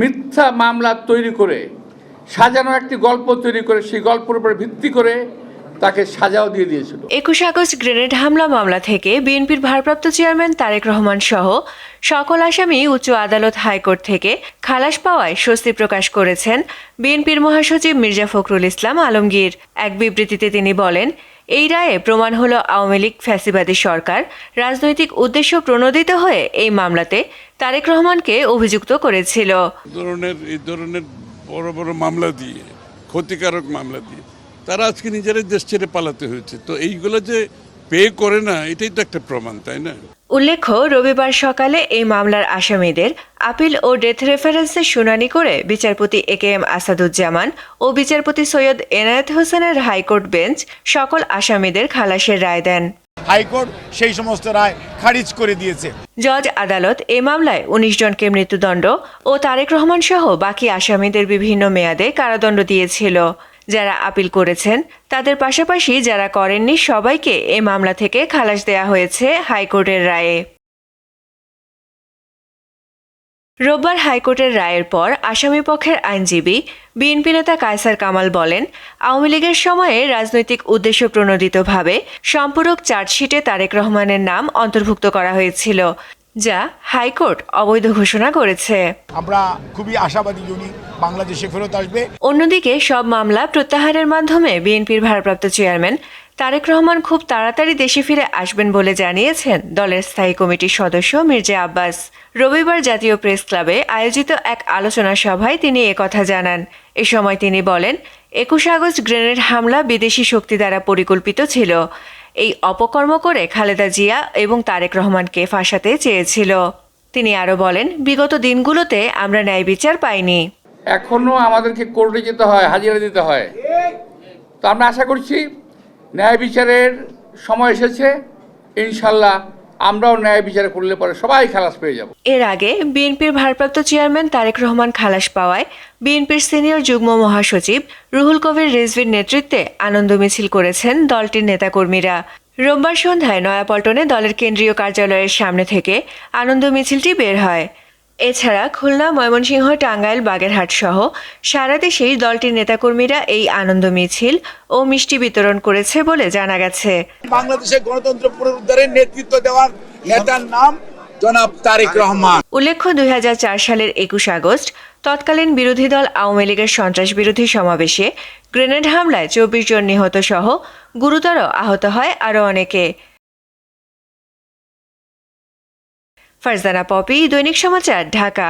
মিথ্যা মামলা তৈরি করে, সাজানো একটি গল্প তৈরি করে, সেই গল্পের উপরে ভিত্তি করে তাকে সাজাও দিয়ে দিয়েছিল। একুশ আগস্ট গ্রেনেড হামলা মামলা থেকে বিএনপির ভারপ্রাপ্ত চেয়ারম্যান তারেক রহমান সহ সকল আসামি উচ্চ আদালত হাইকোর্ট থেকে খালাস পাওয়ায় স্বস্তি প্রকাশ করেছেন বিএনপির মহাসচিব মির্জা ফখরুল ইসলাম আলমগীর। এক বিবৃতিতে তিনি বলেন এই রায়ে প্রমাণ হলো আওয়ামী লীগ ফ্যাসিবাদী সরকার। রাজনৈতিক উদ্দেশ্য প্রণোদিত হয়ে এই মামলাতে তারেক রহমানকে অভিযুক্ত করেছিল। ধরনের, এই ধরনের বড় বড় মামলা দিয়ে, ক্ষতিকারক মামলা দিয়ে, তারা আজকে নিজেরাই দেশ ছেড়ে পালাতে হয়েছে। তো এইগুলো যে পে করে না এটাই তো একটা প্রমাণ তাই না? উল্লেখ্য রবিবার সকালে এই মামলার আসামিদের আপিল ও ডেথ রেফারেন্সের শুনানি করে বিচারপতি এ কে এম আসাদুজ্জামান ও বিচারপতি সৈয়দ এনায়েত হোসেনের হাইকোর্ট বেঞ্চ সকল আসামিদের খালাসের রায় দেন। হাইকোর্ট সেই সমস্ত রায় খারিজ করে দিয়েছে। জজ আদালত এ মামলায় উনিশ জনকে মৃত্যুদণ্ড ও তারেক রহমান সহ বাকি আসামিদের বিভিন্ন মেয়াদে কারাদণ্ড দিয়েছিল। যারা আপিল করেছেন, তাদের পাশাপাশি যারা করেননি, সবাইকে এ মামলা থেকে খালাস দেয়া হয়েছে হাইকোর্টের রায়ে। রোববার হাইকোর্টের রায়ের পর আসামি পক্ষের আইনজীবী বিএনপি নেতা কায়সার কামাল বলেন, আওয়ামী লীগের সময়ে রাজনৈতিক উদ্দেশ্য প্রণোদিতভাবে সম্পূরক চার্জশিটে তারেক রহমানের নাম অন্তর্ভুক্ত করা হয়েছিল। যা হাইকোর্ট অবৈধ ঘোষণা করেছে। আমরা খুবই আশাবাদী উনি বাংলাদেশে ফেরত আসবে। অন্যদিকে সব মামলা প্রত্যাহারের মাধ্যমে বিএনপির ভারপ্রাপ্ত চেয়ারম্যান তারেক রহমান খুব তাড়াতাড়ি দেশে ফিরে আসবেন বলে জানিয়েছেন দলের স্থায়ী কমিটির সদস্য মির্জা আব্বাস। রবিবার জাতীয় প্রেস ক্লাবে আয়োজিত এক আলোচনা সভায় তিনি একথা জানান। এ সময় তিনি বলেন একুশ আগস্ট গ্রেনেড হামলা বিদেশি শক্তি দ্বারা পরিকল্পিত ছিল। এই অপকর্ম করে খালেদা জিয়া এবং তারেক রহমানকে ফাঁসাতে চেয়েছিল। তিনি আরও বলেন, বিগত দিনগুলোতে আমরা ন্যায় বিচার পাইনি। এখনও আমাদেরকে কোর্টে যেতে হয়, হাজিরা দিতে হয়। তো আমরা আশা করছি ন্যায় বিচারের সময় এসেছে। ইনশাল্লাহ আমরাও ন্যায় বিচার করলে পরে সবাই খালাস পেয়ে যাব। এর আগে বিএনপির ভারপ্রাপ্ত চেয়ারম্যান তারেক রহমান খালাস পাওয়ায় বিএনপির সিনিয়র যুগ্ম মহাসচিব রুহুল কবির রিজভির নেতৃত্বে আনন্দ মিছিল করেছেন দলটির নেতাকর্মীরা। রোববার সন্ধ্যায় নয়াপল্টনে দলের কেন্দ্রীয় কার্যালয়ের সামনে থেকে আনন্দ মিছিলটি বের হয়। এছাড়া খুলনা ময়মনসিংহ টাঙ্গাইল বাগেরহাট সহ সারা দেশেই দলটির নেতাকর্মীরা এই আনন্দ মিছিল ও মিষ্টি বিতরণ করেছে বলে জানা গেছে। বাংলাদেশের গণতন্ত্র পুনরুদ্ধারের নেতৃত্ব দেওয়ার নেতার নাম জনাব তারেক রহমান। উল্লেখ্য দুই হাজার চার সালের একুশ আগস্ট তৎকালীন বিরোধী দল আওয়ামী লীগের সন্ত্রাস বিরোধী সমাবেশে গ্রেনেড হামলায় চব্বিশ জন নিহত সহ গুরুতর আহত হয় আরও অনেকে। ফারজানা পপি দৈনিক সমাচার ঢাকা।